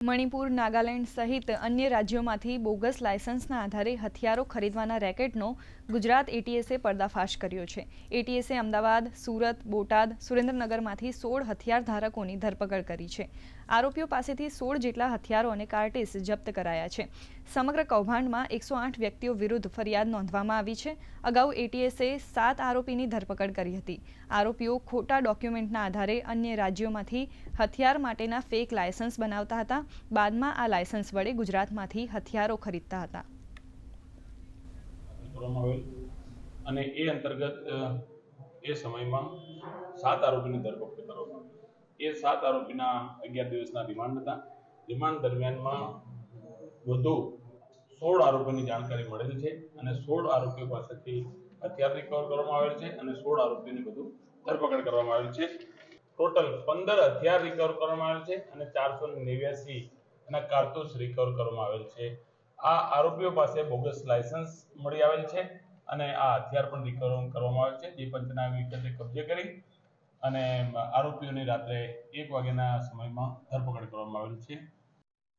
મણિપુર, નાગાલેન્ડ સહિત અન્ય રાજ્યોમાંથી બોગસ લાયસન્સના આધારે હથિયારો ખરીદવાના રેકેટનો ગુજરાત એટીએસે પર્દાફાશ કર્યો છે. એટીએસે અમદાવાદ, સુરત, બોટાદ, સુરેન્દ્રનગરમાંથી સોળ હથિયાર ધારકોની ધરપકડ કરી છે. આરોપીઓ પાસેથી સોળ જેટલા હથિયારો અને કાર્ટિસ જપ્ત કરાયા છે. સમગ્ર કૌભાંડમાં એકસો આઠ વ્યક્તિઓ વિરુદ્ધ ફરિયાદ નોંધવામાં આવી છે. અગાઉ એટીએસે સાત આરોપીની ધરપકડ કરી હતી. આરોપીઓ ખોટા ડોક્યુમેન્ટના આધારે અન્ય રાજ્યોમાંથી હથિયાર માટેના ફેક લાયસન્સ બનાવતા હતા. બાદમાં આ લાયસન્સ વડે ગુજરાતમાંથી હથિયારો ખરીદતા હતા. અને એ અંતર્ગત એ સમયમાં સાત આરોપીની ધરપકડ કરવામાં એ સાત આરોપીના અગિયાર દિવસના રિમાન્ડ હતા. રિમાન્ડ દરમિયાનમાં વધુ સોળ આરોપીની જાણકારી મળેલ છે અને સોળ આરોપીઓ પાસેથી હથિયાર રિકવર કરવામાં આવેલ છે અને સોળ આરોપીની વધુ ધરપકડ કરવામાં આવેલ છે. ટોટલ પંદર હથિયાર રિકવર કરવામાં આવેલ છે અને ચારસો નેવ્યાસી એના કારતૂસ રિકવર કરવામાં આવેલ છે. આ આરોપીઓ પાસે બોગસ લાયસન્સ મળી આવેલ છે અને આ હથિયાર પણ રિકવર કરવામાં આવેલ છે. જે પંચનામી વિગતે કબજે કરી અને આરોપીઓની રાત્રે એક વાગ્યાના સમયમાં ધરપકડ કરવામાં આવેલ છે.